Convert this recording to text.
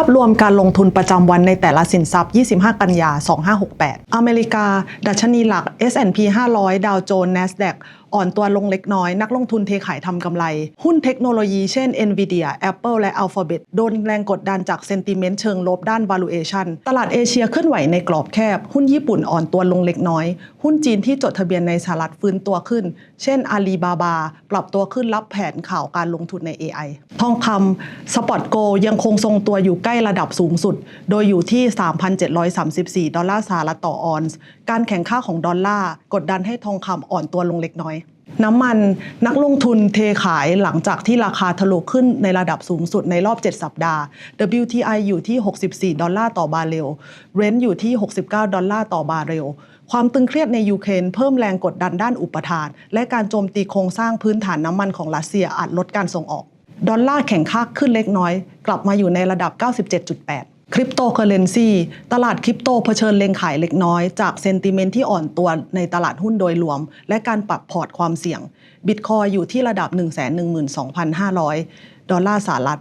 าพรวมการลงทุนประจำวันในแต่ละสินทรัพย์ 25 กันยา 2568 อเมริกา ดัชนีหลัก S&P 500 ดาวโจนส์ NASDAQ อ่อนตัวลงเล็กน้อย นักลงทุนเทขายทำกำไร หุ้นเทคโนโลยีเช่น Nvidia Apple และ Alphabet โดนแรงกดดันจากเซนติเมนต์เชิงลบด้าน valuation ตลาดเอเชียเคลื่อนไหวในกรอบแคบ หุ้นญี่ปุ่นอ่อนตัวลงเล็กน้อย หุ้นจีนที่จดทะเบียนในสหรัฐฟื้นตัวขึ้น เช่น Alibaba ปรับตัวขึ้นรับแผนข่าวการลงทุนใน AI ทองคำสปอตโกยังคงทรงตัวอยู่ใกล้ระดับสูงสุด โดยอยู่ที่ 3,734 ดอลลาร์สหรัฐต่อออนซ์ การแข่งข้าของดอลลาร์กดดันให้ทองคำอ่อนตัวลงเล็กน้อย น้ำมันนักลงทุนเทขายหลังจากที่ราคาทะลุขึ้นในระดับสูงสุดในรอบ 7 สัปดาห์ WTI อยู่ที่ 64 ดอลลาร์ต่อบาร์เรลเรนท์อยู่ที่ 69 ดอลลาร์ต่อบาร์เรล ความตึงเครียดในยูเครนเพิ่มแรงกดดันด้านอุปทาน และการโจมตีโครงสร้างพื้นฐานน้ำมันของรัสเซียอาจลดการส่งออก ดอลลาร์แข็งค่าขึ้นเล็กน้อย กลับมาอยู่ในระดับ 97.8 คริปโตเคอเรนซีตลาดคริปโตเผชิญเลงขายเล็กน้อย จากเซนติเมนต์ที่อ่อนตัวในตลาดหุ้นโดยรวม และการปรับพอร์ตความเสี่ยงบิตคอยอยู่ที่ระดับ 112,500 ดอลลาร์สหรัฐ